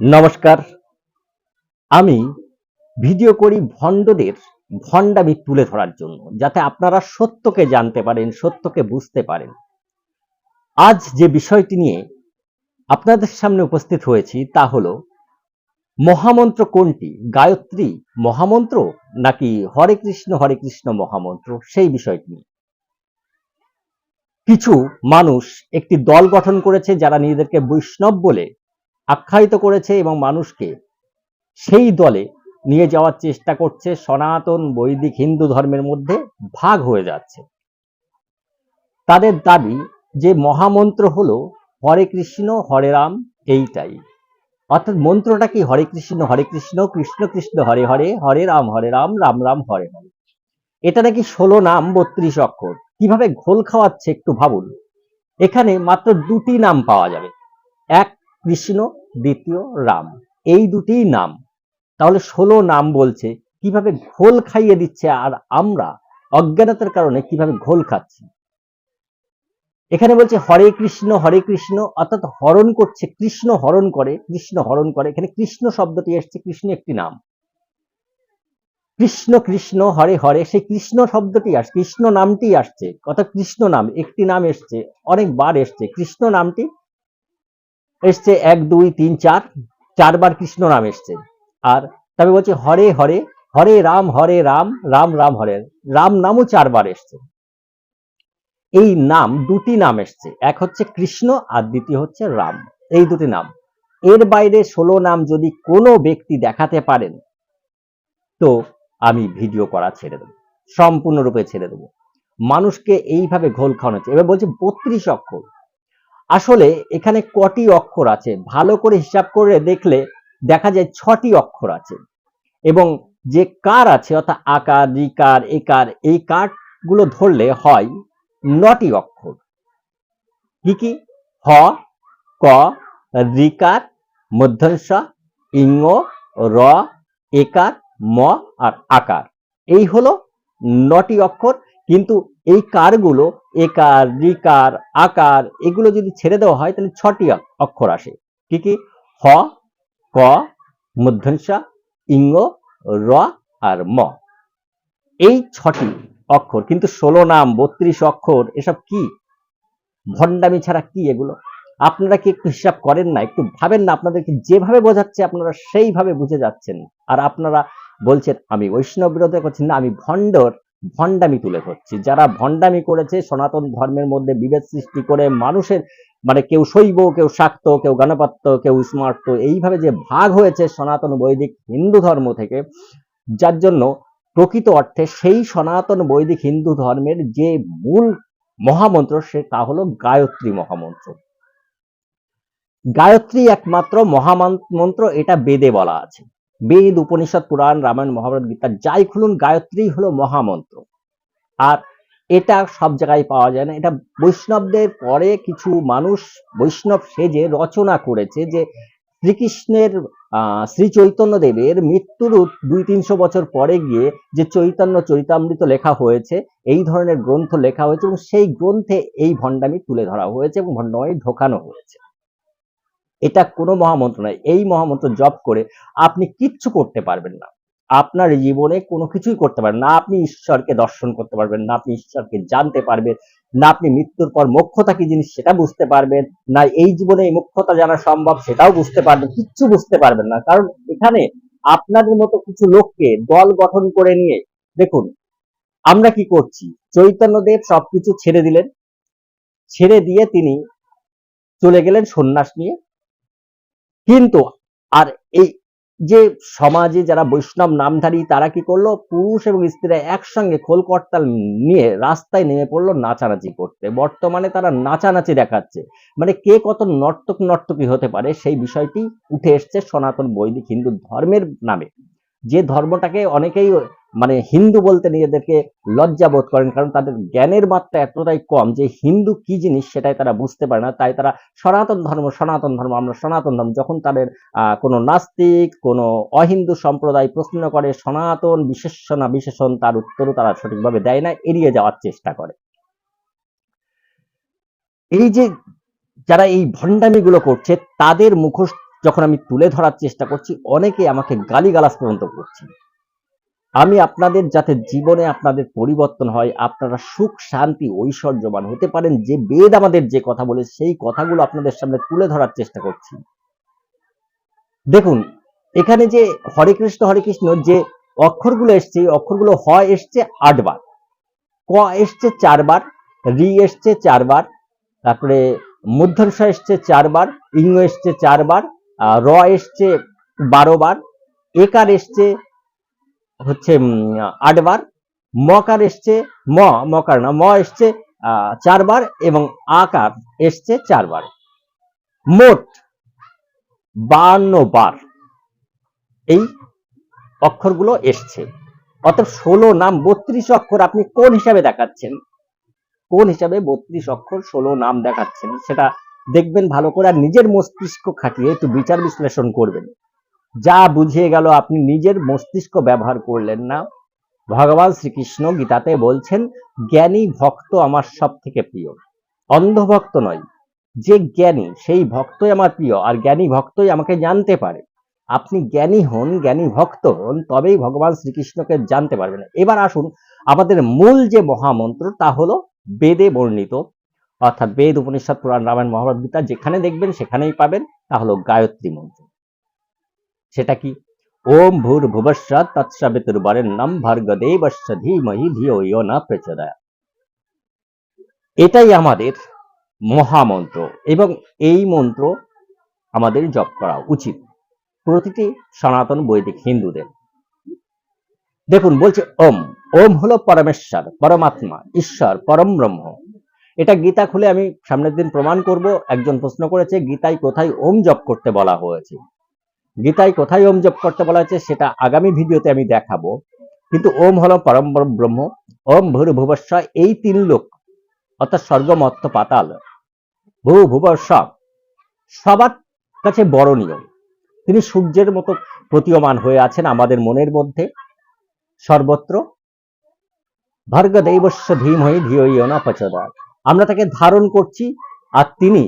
নমস্কার। আমি ভিডিও করি ভণ্ডদের ভণ্ডামি তুলে ধরার জন্য, যাতে আপনারা সত্যকে জানতে পারেন, সত্যকে বুঝতে পারেন। আজ যে বিষয়টি নিয়ে আপনাদের সামনে উপস্থিত হয়েছি তা হলো, মহামন্ত্র কোনটি? গায়ত্রী মহামন্ত্র নাকি হরে কৃষ্ণ হরে কৃষ্ণ মহামন্ত্র? সেই বিষয়টি নিয়ে। কিছু মানুষ একটি দল গঠন করেছে যারা নিজেদেরকে বৈষ্ণব বলে আখ্যায়িত করেছে এবং মানুষকে সেই দলে নিয়ে যাওয়ার চেষ্টা করছে। সনাতন বৈদিক হিন্দু ধর্মের মধ্যে ভাগ হয়ে যাচ্ছে। তাদের দাবি যে মহামন্ত্র হলো, হরে কৃষ্ণ, হরে রাম এইটাই। অর্থাৎ মন্ত্রটা কি, হরে কৃষ্ণ হরে কৃষ্ণ কৃষ্ণ কৃষ্ণ, হরে হরে হরে রাম হরে রাম রাম রাম, হরে হরে এটা নাকি ষোলো নাম, বত্রিশ অক্ষর। কীভাবে ঘোল খাওয়াচ্ছে একটু ভাবুন। এখানে মাত্র দুটি নাম পাওয়া যাবে। এক, কৃষ্ণ দ্বিতীয় রাম। এই দুটিই নাম। তাহলে ষোলো নাম বলছে, কীভাবে ঘোল খাইয়ে দিচ্ছে আর আমরা অজ্ঞানতার কারণে কীভাবে ঘোল খাচ্ছি? এখানে বলছে, হরে কৃষ্ণ হরে কৃষ্ণ। অর্থাৎ হরণ করছে, কৃষ্ণ হরণ করে, কৃষ্ণ হরণ করে। এখানে কৃষ্ণ শব্দটি এসছে, কৃষ্ণ একটি নাম। কৃষ্ণ কৃষ্ণ, হরে হরে, সেই কৃষ্ণ শব্দটি আসছে কৃষ্ণ নামটি আসছে। অর্থাৎ কৃষ্ণ নাম, একটি নাম এসছে, অনেকবার এসছে। কৃষ্ণ নামটি এসছে এক, দুই, তিন, চার, চারবার কৃষ্ণ নাম এসছে। আর তবে বলছে হরে হরে হরে রাম হরে রাম রাম রাম, হরে, রাম নামও চারবার এসছে। এই নাম, দুটি নাম এসছে। এক হচ্ছে কৃষ্ণ আর দ্বিতীয় হচ্ছে রাম। এই দুটি নাম। এর বাইরে ষোলো নাম যদি কোনো ব্যক্তি দেখাতে পারেন, তো আমি ভিডিও করা ছেড়ে দেবো। সম্পূর্ণরূপে ছেড়ে দেবো। মানুষকে এইভাবে ঘোল খাওয়ানো হচ্ছে। এবার বলছে বত্রিশ অক্ষর। আসলে এখানে কটি অক্ষর আছে? ভালো করে হিসাব করে দেখলে দেখা যায় ছটি অক্ষর আছে। এবং যে কার আছে, অর্থাৎ আকার রিকার একার, এই কারগুলো ধরলে হয় নটি অক্ষর। কি কি? হ, ক রিকার মধ্যংশ ইঙ্গ, র, একার, ম আর আকার। এই হলো নটি অক্ষর। কিন্তু এই কারগুলো একার রিকার আকার, এগুলো যদি ছেড়ে দেওয়া হয়, তাহলে ছটি অক্ষর আসে। কি কি? হ, ক মধ্যংসা ইঙ্গ, র আর ম। এই ছটি অক্ষর, কিন্তু ষোলো নাম, বত্রিশ অক্ষর, এসব কি? ভণ্ডামি ছাড়া কি এগুলো? আপনারা কি একটু হিসাব করেন না, একটু ভাবেন না, আপনাদেরকে যেভাবে বোঝাচ্ছে আপনারা সেইভাবে বুঝে যাচ্ছেন। আর আপনারা বলছেন, আমি বৈষ্ণব বিরোধী করছি না, আমি ভণ্ডর। ভণ্ডামি তুলে ধরছি। যারা ভণ্ডামি করেছে, সনাতন ধর্মের মধ্যে বিভেদ সৃষ্টি করে মানুষের মানে কেউ শৈব, কেউ শাক্ত, কেউ গণপত্য কেউ স্মার্ত, এইভাবে যে ভাগ হয়েছে সনাতন বৈদিক হিন্দু ধর্ম থেকে, যার জন্য প্রকৃত অর্থে সেই সনাতন বৈদিক হিন্দু ধর্মের যে মূল মহামন্ত্র, সে তা হলো গায়ত্রী মহামন্ত্র। গায়ত্রী একমাত্র মহামন্ত্র, এটা বেদে বলা আছে। বেদ, উপনিষদ, পুরাণ, রামায়ণ, মহাভারত, গীতা যাই খুলুন, গায়ত্রী হলো মহামন্ত্র। আর এটা সব জায়গায় পাওয়া যায় না। এটা বৈষ্ণবদের পরে কিছু মানুষ বৈষ্ণব সেজে রচনা করেছে যে শ্রীকৃষ্ণের শ্রী চৈতন্য দেবের মৃত্যুর দুই তিনশো বছর পরে গিয়ে যে চৈতন্য চরিতামৃত লেখা হয়েছে, এই ধরনের গ্রন্থ লেখা হয়েছে এবং সেই গ্রন্থে এই ভণ্ডামি তুলে ধরা হয়েছে এবং ভণ্ডামি ঢোকানো হয়েছে। এটা কোনো মহামন্ত্র নয়। এই মহামন্ত্র জপ করে আপনি কিচ্ছু করতে পারবেন না। আপনার জীবনে কোনো কিছুই করতে পারবেন না। আপনি ঈশ্বরকে দর্শন করতে পারবেন না। আপনি ঈশ্বরকে জানতে পারবেন না। আপনি মৃত্যুর পর মোক্ষতা কি জিনিস সেটা বুঝতে পারবেন না। এই জীবনে এই মুখ্যতা জানা সম্ভব সেটাও বুঝতে পারবেন, কিচ্ছু বুঝতে পারবেন না। কারণ এখানে আপনাদের মতো কিছু লোককে দল গঠন করে নিয়ে, দেখুন, আমরা কি করছি? চৈতন্যদেব সবকিছু ছেড়ে দিলেন। ছেড়ে দিয়ে তিনি চলে গেলেন সন্ন্যাস নিয়ে। কিন্তু আর এই যে সমাজে যারা বৈষ্ণব নামধারী, তারা কি করল? পুরুষ এবং স্ত্রীরা একসঙ্গে খোল করতাল নিয়ে রাস্তায় নেমে পড়ল নাচানাচি করতে। বর্তমানে তারা নাচানাচি দেখাচ্ছে। মানে কে কত নর্তক নর্তকী হতে পারে সেই বিষয়টি উঠে এসছে সনাতন বৈদিক হিন্দু ধর্মের নামে। যে ধর্মটাকে অনেকেই মানে হিন্দু বলতে নিজেদেরকে লজ্জা বোধ করেন, কারণ তাদের জ্ঞানের মাত্রা এতটাই কম যে হিন্দু কি জিনিস সেটাই তারা বুঝতে পারে না। তাই তারা সনাতন ধর্ম সনাতন ধর্ম, আমরা সনাতন ধর্ম। যখন তাদের কোনো নাস্তিক, কোনো অহিন্দু সম্প্রদায় প্রশ্ন করে, সনাতন বিশেষণ বিশেষণ, তার উত্তরও তারা সঠিকভাবে দেয় না, এড়িয়ে যাওয়ার চেষ্টা করে। এই যে যারা এই ভণ্ডামিগুলো করছে, তাদের মুখোশ যখন আমি তুলে ধরার চেষ্টা করছি, অনেকে আমাকে গালিগালাজ পর্যন্ত করছে। আমি আপনাদের যাতে জীবনে আপনাদের পরিবর্তন হয়, আপনারা সুখ, শান্তি, ঐশ্বর্যবান হতে পারেন, যে বেদ আমাদের যে কথা বলে সেই কথাগুলো আপনাদের সামনে তুলে ধরার চেষ্টা করছি। দেখুন, এখানে যে হরে কৃষ্ণ হরে কৃষ্ণ, যে অক্ষরগুলো এসছে অক্ষরগুলো হ এসছে আটবার, ক এসছে চারবার, রি এসছে চারবার, তারপরে মধ্যংশ এসছে চারবার ইং এসছে চারবার র এসছে বারো বার একার এসছে হচ্ছে আটবার। মকার এসছে, ম, মকার না, ম এসছে চারবার এবং আকার এসছে চারবার। মোট বান্ন বার এই অক্ষরগুলো এসছে। অর্থাৎ ষোলো নাম, বত্রিশ অক্ষর আপনি কোন হিসাবে দেখাচ্ছেন? কোন হিসাবে বত্রিশ অক্ষর ষোলো নাম দেখাচ্ছেন? সেটা দেখবেন ভালো করে আর নিজের মস্তিষ্ক খাটিয়ে একটু বিচার বিশ্লেষণ করবেন। যা বুঝিয়ে গেল আপনি নিজের মস্তিষ্ক ব্যবহার করলেন না। ভগবান শ্রীকৃষ্ণ গীতাতে বলছেন, জ্ঞানী ভক্ত আমার সব থেকে প্রিয়। অন্ধভক্ত নয়, যে জ্ঞানী, সেই ভক্তই আমার প্রিয়, আর জ্ঞানী ভক্তই আমাকে জানতে পারে। আপনি জ্ঞানী হন, জ্ঞানী ভক্ত হন, তবেই ভগবান শ্রীকৃষ্ণকে জানতে পারবেন। এবার আসুন, আমাদের মূল যে মহামন্ত্র, তা হলো বেদে বর্ণিত, অর্থাৎ বেদ, উপনিষদ, পুরাণ, রামায়ণ, মহাভারত, গীতা, যেখানে দেখবেন সেখানেই পাবেন, তা হলো গায়ত্রী মন্ত্র। সেটা কি? ওম ভূর ভুবস্ব তৎসবিতুর্বরেণ্যম ভর্গদেবস্য ধীমহি ধিয়ো ইয়ো না প্রচোদয়াৎ এটাই আমাদের মহামন্ত্র এবং এই মন্ত্র আমাদের জপ করা উচিত। প্রতিটি সনাতন বৈদিক হিন্দুদের। দেখুন, বলছে ওম। ওম হলো পরমেশ্বর, পরমাত্মা, ঈশ্বর, পরম ব্রহ্ম। এটা গীতা খুলে আমি সামনের দিন প্রমাণ করব। একজন প্রশ্ন করেছে, গীতায় কোথায় ওম জপ করতে বলা হয়েছে? গীতায় কোথায় ওম জপ করতে বলা হয়েছে সেটা আগামী ভিডিওতে আমি দেখাবো। কিন্তু ওম হলো পরম ব্রহ্ম। ওম ভূর ভুবস্ব এই তিন লোক, অর্থাৎ স্বর্গ মত্ত পাতাল। ভূ ভুবস্ব সবার কাছে বড় নিয়ম তিনি সূর্যের মতো প্রতীয়মান হয়ে আছেন আমাদের মনের মধ্যে। সর্বত্র ভার্গ দৈবস্য ধীমহি ধিয় না পচদা। আমরা তাকে ধারণ করছি, আর তিনি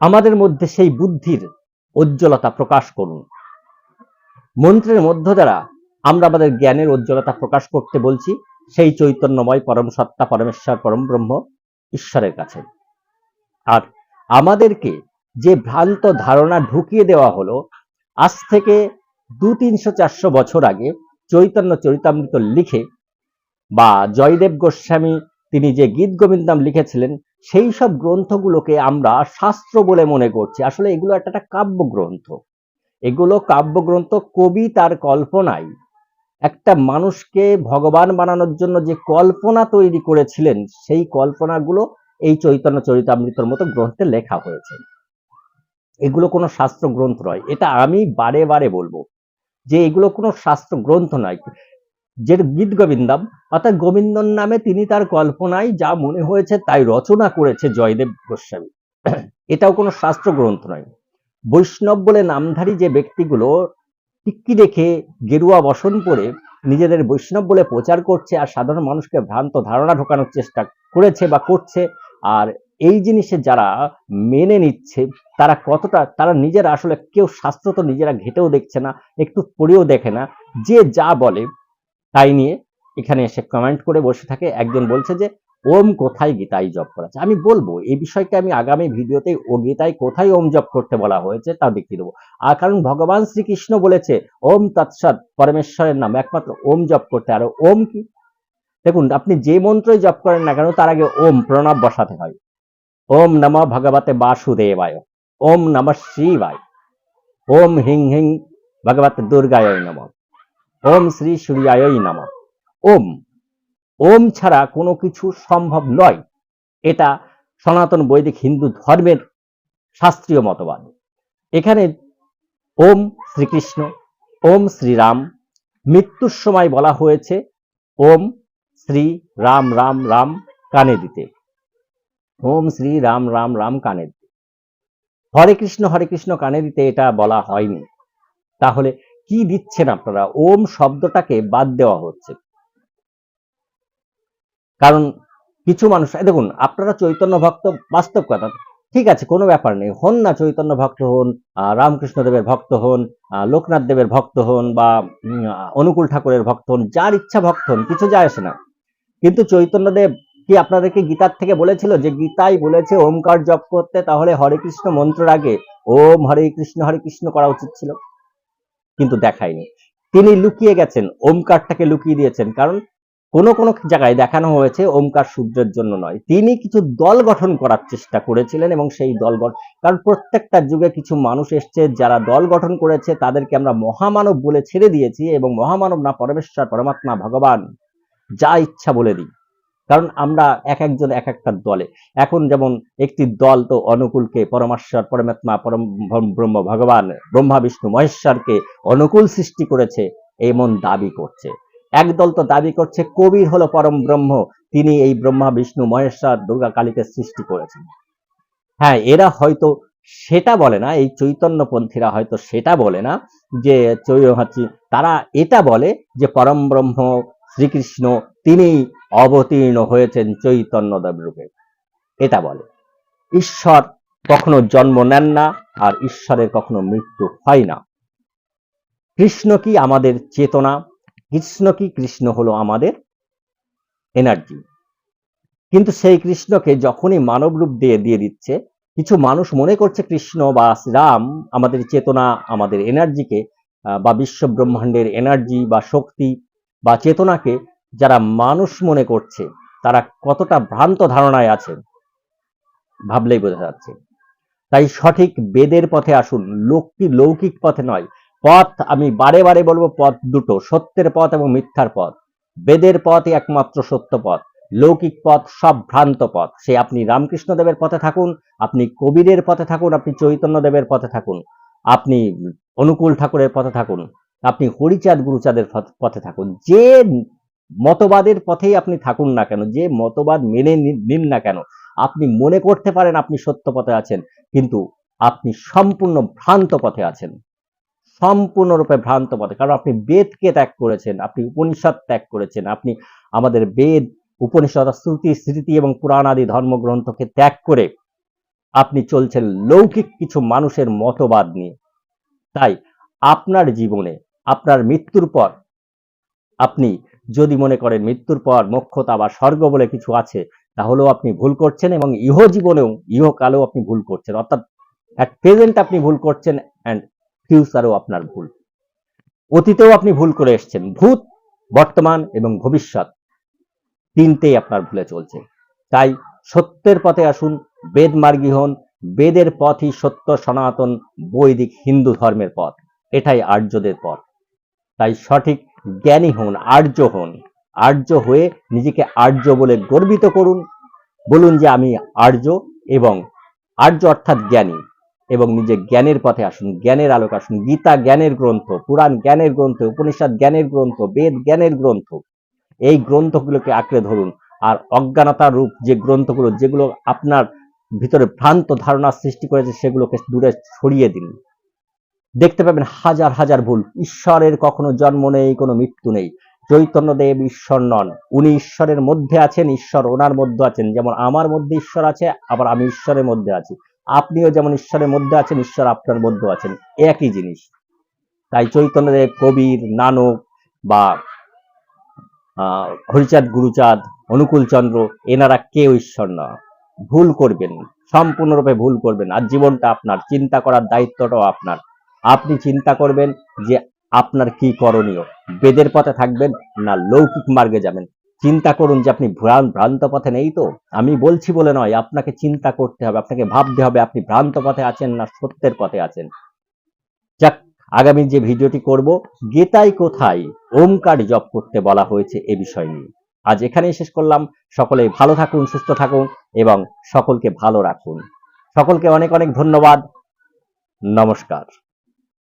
আমাদের মধ্যে সেই বুদ্ধির উজ্জ্বলতা প্রকাশ করুন। মন্ত্রের মধ্য দ্বারা আমরা আমাদের জ্ঞানের উজ্জ্বলতা প্রকাশ করতে বলছি, সেই চৈতন্যময় পরম সত্তা, পরমেশ্বর, পরম ব্রহ্ম ঈশ্বরের কাছে। আর আমাদেরকে যে ভ্রান্ত ধারণা ঢুকিয়ে দেওয়া হলো, আজ থেকে দু তিনশো চারশো বছর আগে চৈতন্য চরিতামৃত লিখে বা জয়দেব গোস্বামী তিনি যে গীত গোবিন্দাম লিখেছিলেন সেই সব গ্রন্থগুলোকে আমরা শাস্ত্র বলে মনে করছি। আসলে এগুলো একটা একটা কাব্যগ্রন্থ। এগুলো কাব্যগ্রন্থ, কবি তার কল্পনায় একটা মানুষকে ভগবান বানানোর জন্য যে কল্পনা তৈরি করেছিলেন, সেই কল্পনাগুলো এই চৈতন্য চরিতামৃতর মতো গ্রন্থে লেখা হয়েছে। এগুলো কোনো শাস্ত্র গ্রন্থ নয়। এটা আমি বারে বারে বলব যে এগুলো কোনো শাস্ত্র গ্রন্থ নয়। যে গীত গোবিন্দম। অর্থাৎ গোবিন্দন নামে তিনি তার কল্পনায় যা মনে হয়েছে তাই রচনা করেছে জয়দেব গোস্বামী। এটাও কোনো শাস্ত্র গ্রন্থ নয়। বৈষ্ণব বলে নামধারী যে ব্যক্তিগুলো টিক্কি রেখে গেরুয়া বসন পরে নিজেদের বৈষ্ণব বলে প্রচার করছে আর সাধারণ মানুষকে ভ্রান্ত ধারণা ঢোকানোর চেষ্টা করেছে বা করছে, আর এই জিনিসে যারা মেনে নিচ্ছে, তারা কতটা, তারা নিজেরা আসলে কেউ শাস্ত্র তো নিজেরা ঘেটেও দেখছে না, একটু পড়েও দেখে না। যে যা বলে তাই নিয়ে এখানে এসে কমেন্ট করে বসে থাকে। একজন বলছে যে, ওম কোথায় গীতায় জপ করা আমি বলব এই বিষয়টা আমি আগামী ভিডিওতে ও গীতায় কোথায় ওম জপ করতে বলা হয়েছে তা দেখিয়ে দেবো। আর কারণ ভগবান শ্রীকৃষ্ণ বলেছে, ওম তৎসৎ পরমেশ্বরের নাম, একমাত্র ওম জপ করতে। আর ওম কি? দেখুন, আপনি যে মন্ত্রই জপ করেন না কেন, তার আগে ওম প্রণব বসাতে হয়। ওম নম ভগবতে বাসুদেবায়, ওম নম শিবায়, ওম হিং হিং ভগবত দুর্গায় নম। ওম শ্রী সূর্যায় নম। ওম। ওম ছাড়া কোনো কিছু সম্ভব নয়। এটা সনাতন বৈদিক হিন্দু ধর্মের শাস্ত্রীয় মতবাদ। এখানে ওম শ্রীকৃষ্ণ, ওম শ্রীরাম, মৃত্যুর সময় বলা হয়েছে ওম শ্রী রাম রাম রাম কানে দিতে। ওম শ্রী রাম রাম রাম কানে দিতে। হরে কৃষ্ণ হরে কৃষ্ণ কানে দিতে এটা বলা হয়নি। তাহলে কি দিচ্ছেন আপনারা? ওম শব্দটাকে বাদ দেওয়া হচ্ছে। কারণ কিছু মানুষ দেখুন, আপনারা চৈতন্য ভক্ত, বাস্তব কথা, ঠিক আছে, কোনো ব্যাপার নেই। হন না চৈতন্য ভক্ত হন রামকৃষ্ণ দেবের ভক্ত হন লোকনাথ দেবের ভক্ত হন, বা অনুকূল ঠাকুরের ভক্ত হন, যার ইচ্ছা ভক্ত হন, কিছু যায় আসে না। কিন্তু চৈতন্যদেব কি আপনাদেরকে গীতার থেকে বলেছিল যে, গীতাই বলেছে, ওমকার জপ করতে তাহলে হরে কৃষ্ণ মন্ত্রের আগে ওম হরে কৃষ্ণ হরে কৃষ্ণ করা উচিত ছিল। কিন্তু দেখায়নি। তিনি লুকিয়ে গেছেন, ওমকারটাকে লুকিয়ে দিয়েছেন। কারণ কোন কোন জায়গায় দেখানো হয়েছে ওমকার সূর্যের জন্য নয়। তিনি কিছু দল গঠন করার চেষ্টা করেছিলেন এবং সেই দল কারণ প্রত্যেকটা যুগে কিছু মানুষ এসছে, যারা দল গঠন করেছে, তাদেরকে আমরা মহামানব বলে ছেড়ে দিয়েছি এবং মহামানব না পরমেশ্বর, পরমাত্মা, ভগবান, যা ইচ্ছা বলে দিই। কারণ আমরা এক একজন এক একটা দলে। এখন যেমন একটি দল তো অনুকূলকে পরমেশ্বর, পরমাত্মা, পরম ব্রহ্ম ভগবান, ব্রহ্মা, বিষ্ণু, মহেশ্বরকে অনুকূল সৃষ্টি করেছে, এমন দাবি করছে। একদল তো দাবি করছে, কবির হলো পরম ব্রহ্ম, তিনি এই ব্রহ্মা, বিষ্ণু, মহেশ্বর, দুর্গা কালীকে সৃষ্টি করেছেন। হ্যাঁ এরা হয়তো সেটা বলে না, এই চৈতন্যপন্থীরা হয়তো সেটা বলে না, যে চৈ- তারা এটা বলে যে পরম ব্রহ্ম, শ্রীকৃষ্ণ তিনি অবতীর্ণ হয়েছেন চৈতন্যদেব রূপে। এটা বলে, ঈশ্বর কখনো জন্ম নেন না আর ঈশ্বরের কখনো মৃত্যু হয় না। কৃষ্ণ কি আমাদের চেতনা? কৃষ্ণ কি কৃষ্ণ হলো আমাদের এনার্জি কিন্তু সেই কৃষ্ণকে যখনই মানব রূপ দিয়ে দিয়ে দিচ্ছে, কিছু মানুষ মনে করছে কৃষ্ণ বা রাম আমাদের চেতনা, আমাদের এনার্জিকে বা বিশ্ব ব্রহ্মাণ্ডের এনার্জি বা শক্তি বা চেতনাকে যারা মানুষ মনে করছে, তারা কতটা ভ্রান্ত ধারণায় আছে ভাবলেই বোঝা যাচ্ছে। তাই সঠিক বেদের পথে আসুন লৌকিক লৌকিক পথে নয়। পথ, আমি বারে বারে বলব, পথ দুটো, সত্যের পথ এবং মিথ্যার পথ। বেদের পথই একমাত্র সত্য পথ। লৌকিক পথ সব ভ্রান্ত পথ। সে আপনি রামকৃষ্ণ দেবের পথে থাকুন, আপনি কবিরের পথে থাকুন, আপনি চৈতন্য দেবের পথে থাকুন, আপনি অনুকূল ঠাকুরের পথে থাকুন, আপনি হরিচাঁদ গুরুচাঁদের পথ- পথে থাকুন। যে মতবাদের পথেই আপনি থাকুন না কেন, যে মতবাদ মেনে নিন না কেন, আপনি মনে করতে পারেন আপনি সত্য পথে আছেন, কিন্তু আপনি সম্পূর্ণ ভ্রান্ত পথে আছেন। সম্পূর্ণরূপে ভ্রান্ত পথে, কারণ আপনি বেদকে ত্যাগ করেছেন, আপনি উপনিষদ ত্যাগ করেছেন, আপনি আমাদের বেদ, উপনিষদ, শ্রুতি, স্মৃতি এবং পুরাণ আদি ধর্মগ্রন্থকে ত্যাগ করে আপনি চলছেন লৌকিক কিছু মানুষের মতবাদ নিয়ে। তাই আপনার জীবনে, আপনার মৃত্যুর পর আপনি যদি মনে করেন মৃত্যুর পর মোক্ষতা বা স্বর্গ বলে কিছু আছে, তাহলেও আপনি ভুল করছেন এবং ইহ জীবনেও ইহকালেও আপনি ভুল করছেন। অর্থাৎ অ্যাট প্রেজেন্ট আপনি ভুল করছেন অ্যান্ড ফিউচারও আপনার ভুল। অতীতেও আপনি ভুল করে এসেছেন। ভূত, বর্তমান এবং ভবিষ্যৎ তিনটেই আপনার ভুলে চলছে। তাই সত্যের পথে আসুন, বেদ মার্গী হন। বেদের পথই সত্য, সনাতন, বৈদিক, হিন্দু ধর্মের পথ। এটাই আর্যদের পথ। তাই সঠিক জ্ঞানী হন, আর্য হন। আর্য হয়ে নিজেকে আর্য বলে গর্বিত করুন। বলুন যে আমি আর্য এবং আর্য অর্থাৎ জ্ঞানী এবং নিজে জ্ঞানের পথে আসুন, জ্ঞানের আলোক আসুন। গীতা জ্ঞানের গ্রন্থ, পুরাণ জ্ঞানের গ্রন্থ, উপনিষদ জ্ঞানের গ্রন্থ, বেদ জ্ঞানের গ্রন্থ, এই গ্রন্থগুলোকে আঁকড়ে ধরুন। আর অজ্ঞানতার রূপ যে গ্রন্থগুলো, যেগুলো আপনার ভিতরে ভ্রান্ত ধারণা সৃষ্টি করেছে, সেগুলোকে দূরে সরিয়ে দিন। দেখতে পাবেন হাজার হাজার ভুল। ঈশ্বরের কখনো জন্ম নেই, কোনো মৃত্যু নেই। চৈতন্যদেব ঈশ্বর নন। উনি ঈশ্বরের মধ্যে আছেন, ঈশ্বর ওনার মধ্যে আছেন। যেমন আমার মধ্যে ঈশ্বর আছে, আবার আমি ঈশ্বরের মধ্যে আছি। আপনিও যেমন ঈশ্বরের মধ্যে আছেন, ঈশ্বর আপনার মধ্যে আছেন। একই জিনিস। তাই চৈতন্যদেব, কবির, নানক বা হরিচাঁদ, গুরুচাঁদ অনুকূল চন্দ্র এনারা কেউ ঈশ্বর না। ভুল করবেন, সম্পূর্ণরূপে ভুল করবেন। আর জীবনটা আপনার, চিন্তা করার দায়িত্বটাও আপনার। আপনি চিন্তা করবেন যে আপনার কি করণীয়। বেদের পথে থাকবেন না লৌকিক মার্গে যাবেন। চিন্তা করুন যে আপনি ভ্রান- ভ্রান্ত পথে নেই তো? আমি বলছি বলে নয়, আপনাকে চিন্তা করতে হবে, আপনাকে ভাবতে হবে আপনি ভ্রান্ত পথে আছেন না সত্যের পথে আছেন। যাক, আগামী যে ভিডিওটি করব, গীতায় কোথায় ওমকার জপ করতে বলা হয়েছে এ বিষয় নিয়ে। আজ এখানেই শেষ করলাম। সকলে ভালো থাকুন, সুস্থ থাকুন এবং সকলকে ভালো রাখুন। সকলকে অনেক অনেক ধন্যবাদ। নমস্কার।